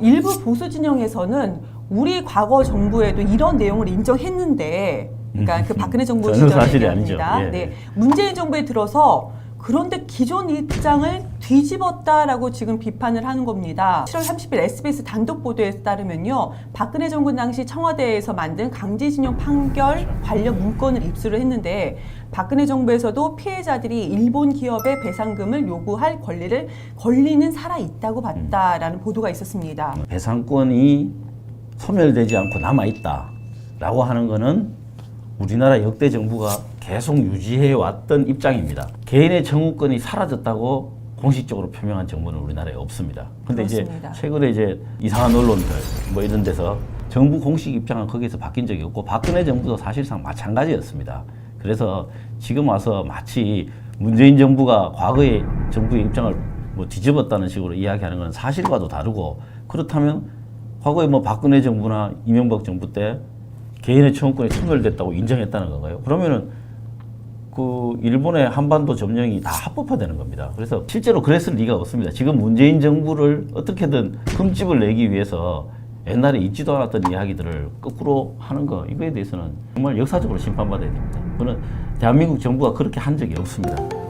일부 보수 진영에서는 우리 과거 정부에도 이런 내용을 인정했는데, 그러니까 그 박근혜 정부 저는 사실이. 아니죠. 예. 네, 문재인 정부에 들어서 그런데 기존 입장을 뒤집었다라고 지금 비판을 하는 겁니다. 7월 30일 SBS 단독 보도에 따르면요, 박근혜 정부 당시 청와대에서 만든 강제징용 판결 관련 문건을 입수를 했는데 박근혜 정부에서도 피해자들이 일본 기업의 배상금을 요구할 권리를 권리는 살아 있다고 봤다라는 보도가 있었습니다. 배상권이 소멸되지 않고 남아 있다라고 하는 거는 우리나라 역대 정부가 계속 유지해 왔던 입장입니다. 개인의 청구권이 사라졌다고 공식적으로 표명한 정부는 우리나라에 없습니다. 근데 그렇습니다. 이제 최근에 이제 이상한 언론들 뭐 이런 데서 정부 공식 입장은 거기에서 바뀐 적이 없고 박근혜 정부도 사실상 마찬가지였습니다. 그래서 지금 와서 마치 문재인 정부가 과거의 정부의 입장을 뭐 뒤집었다는 식으로 이야기하는 건 사실과도 다르고 그렇다면 과거에 뭐 박근혜 정부나 이명박 정부 때 개인의 청구권이 소멸됐다고 인정했다는 건가요? 그러면은 그 일본의 한반도 점령이 다 합법화되는 겁니다. 그래서 실제로 그랬을 리가 없습니다. 지금 문재인 정부를 어떻게든 흠집을 내기 위해서 옛날에 있지도 않았던 이야기들을 거꾸로 하는 거 이거에 대해서는 정말 역사적으로 심판받아야 됩니다. 그는 대한민국 정부가 그렇게 한 적이 없습니다.